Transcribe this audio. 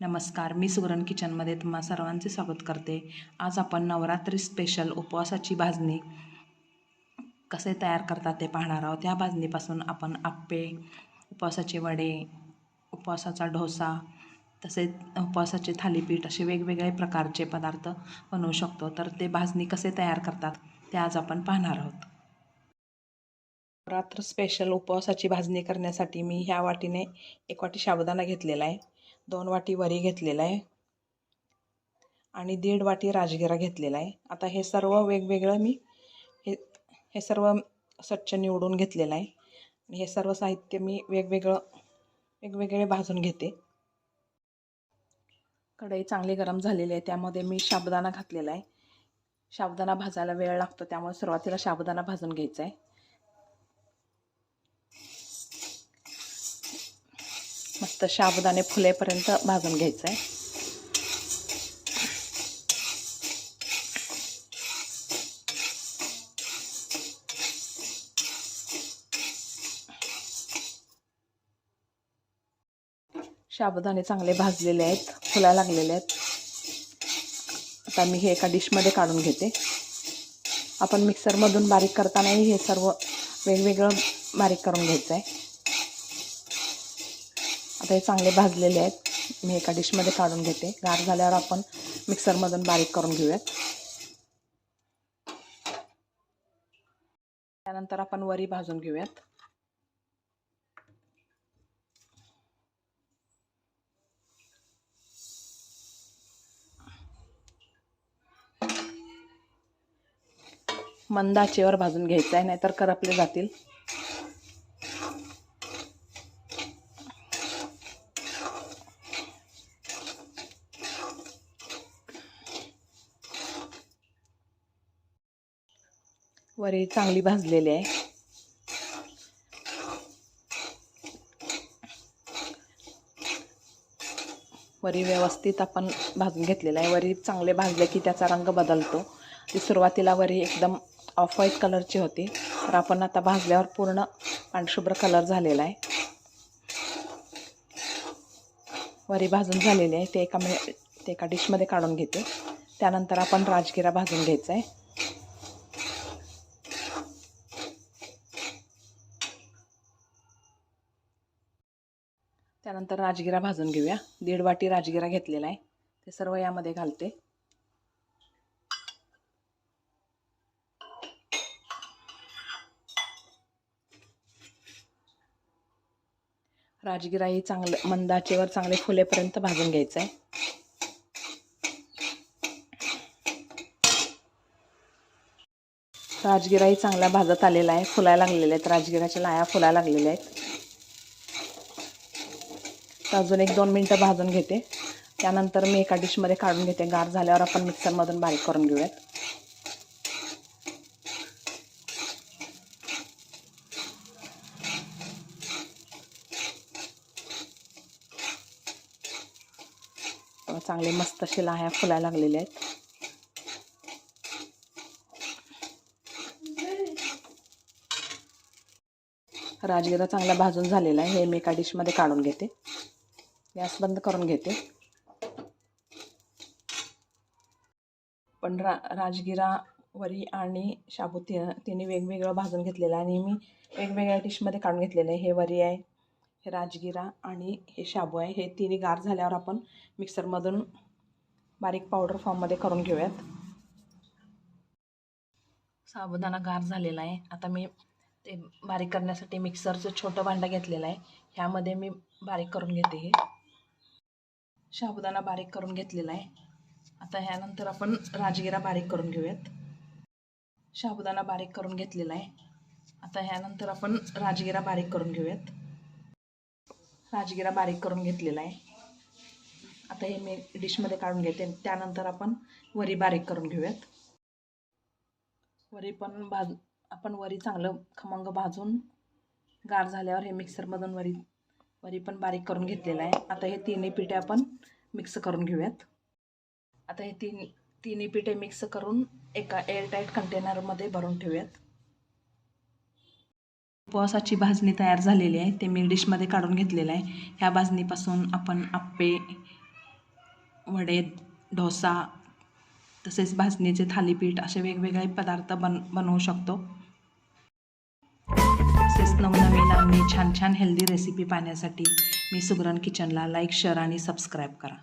नमस्कार मी सुगरण किचनमध्ये तुम्हा सर्वांचे स्वागत करते. आज आपण नवरात्री स्पेशल उपवासाची भाजणी कसे तयार करतात ते पाहणार आहोत. त्या भाजणीपासून आपण आप्पे उपवासाचे वडे उपवासाचा डोसा तसेच उपवासाचे थालीपीठ असे वेगवेगळे प्रकारचे पदार्थ बनवू शकतो. तर ते भाजणी कसे तयार करतात ते आज आपण पाहणार आहोत. नवरात्र स्पेशल उपवासाची भाजणी करण्यासाठी मी ह्या वाटीने एक वाटी साबुदाणा घेतलेला आहे. दोन वाटी वरी घेतलेला आहे. आणि दीड वाटी राजगिरा घेतलेला आहे. आता हे सर्व वेगवेगळं मी हे हे सर्व स्वच्छ निवडून घेतलेलं आहे. आणि हे सर्व साहित्य मी वेगवेगळं वेगवेगळे भाजून घेते. कढई चांगली गरम झालेली आहे. त्यामध्ये मी साबुदाणा घातलेला आहे. साबुदाणा भाजायला वेळ लागतो त्यामुळे सुरुवातीला साबुदाणा भाजून घ्यायचा आहे. मस्त साबुदाणे फुलेपर्यंत भाजून घ्यायचं आहे साबुदाणे चांगले भाजलेले आहेत फुला लागलेले आहेत. आता मी हे एका डिशमध्ये काढून घेते. आपण मिक्सरमधून बारीक करतानाही हे सर्व वेगवेगळं बारीक करून घ्यायचं आहे आता हे चांगले भाजलेले आहेत. मी एका डिशमध्ये काढून घेते. गार झाल्यावर आपण मिक्सरमधून बारीक करून घेऊयात. त्यानंतर आपण वरी भाजून घेऊयात. मंद आचेवर भाजून घ्यायचं आहे नाहीतर करपले जातील. वरी चांगली भाजलेली आहे. वरी व्यवस्थित आपण भाजून घेतलेला आहे. वरी चांगले भाजले की त्याचा रंग बदलतो. ती सुरुवातीला वरी एकदम ऑफ व्हाईट कलरची होती. तर आपण आता भाजल्यावर पूर्ण पांढशुभ्र कलर झालेला आहे. वरी भाजून झालेली आहे. ते एका मी ते एका डिशमध्ये काढून घेते. त्यानंतर आपण राजगिरा भाजून घ्यायचा आहे. त्यानंतर राजगिरा भाजून घेऊया. दीड वाटी राजगिरा घेतलेला आहे. ते सर्व यामध्ये घालते. राजगिरा ही चांगलं मंदाचेवर चांगले फुलेपर्यंत भाजून घ्यायचं आहे. राजगिराही चांगला भाजत आलेला आहे. फुलायला लागलेले आहेत. राजगिराच्या लाया फुलायला लागलेल्या आहेत. तर अजून एक दोन मिनटं भाजून घेते. त्यानंतर मी एका डिशमध्ये काढून घेते. गार झाल्यावर आपण मिक्सरमधून बारीक करून घेऊयात. चांगले मस्त असे लाह्या फुलायला लागलेले आहेत. राजगिरा चांगला भाजून झालेला आहे. हे मी एका डिशमध्ये काढून घेते. गॅस बंद करून घेते. पण रा राजगिरा वरी आणि शाबू ति तिने वेगवेगळं भाजून घेतलेलं आहे आणि मी वेगवेगळ्या डिशमध्ये काढून घेतलेलं आहे. हे वरी आहे हे राजगिरा आणि हे शाबू आहे. हे तिन्ही गार झाल्यावर आपण मिक्सरमधून बारीक पावडर फॉर्ममध्ये करून घेऊयात. साबुदाणा गार झालेला आहे. आता मी ते बारीक करण्यासाठी मिक्सरचं छोटं भांडं घेतलेलं आहे. ह्यामध्ये मी बारीक करून घेते हे. साबुदाणा बारीक करून घेतलेला आहे. आता ह्यानंतर आपण राजगिरा बारीक करून घेऊयात. साबुदाणा बारीक करून घेतलेला आहे. आता ह्यानंतर आपण राजगिरा बारीक करून घेऊयात. राजगिरा बारीक करून घेतलेला आहे. आता हे मी डिशमध्ये काढून घेते. त्यानंतर आपण वरी बारीक करून घेऊयात. वरी पण भाज आपण वरी चांगलं खमंग भाजून गार झाल्यावर हे मिक्सरमधून वरी वरी पण बारीक करून घेतलेलं आहे. आता हे तिन्ही पिठे आपण मिक्स करून घेऊयात. आता हे तीन तिन्ही पिठे मिक्स करून एका एअरटाईट कंटेनरमध्ये भरून ठेवूयात. उपवासाची भाजणी तयार झालेली आहे. ते मी डिशमध्ये काढून घेतलेलं आहे. ह्या भाजणीपासून आपण आप्पे वडे डोसा तसेच भाजणीचे थालीपीठ असे वेगवेगळे पदार्थ बन बनवू शकतो. तसेच नवनवीन आणि छान छान हेल्दी रेसिपी पाहण्यासाठी मी सुगरण किचनला लाईक शेअर आणि सबस्क्राईब करा.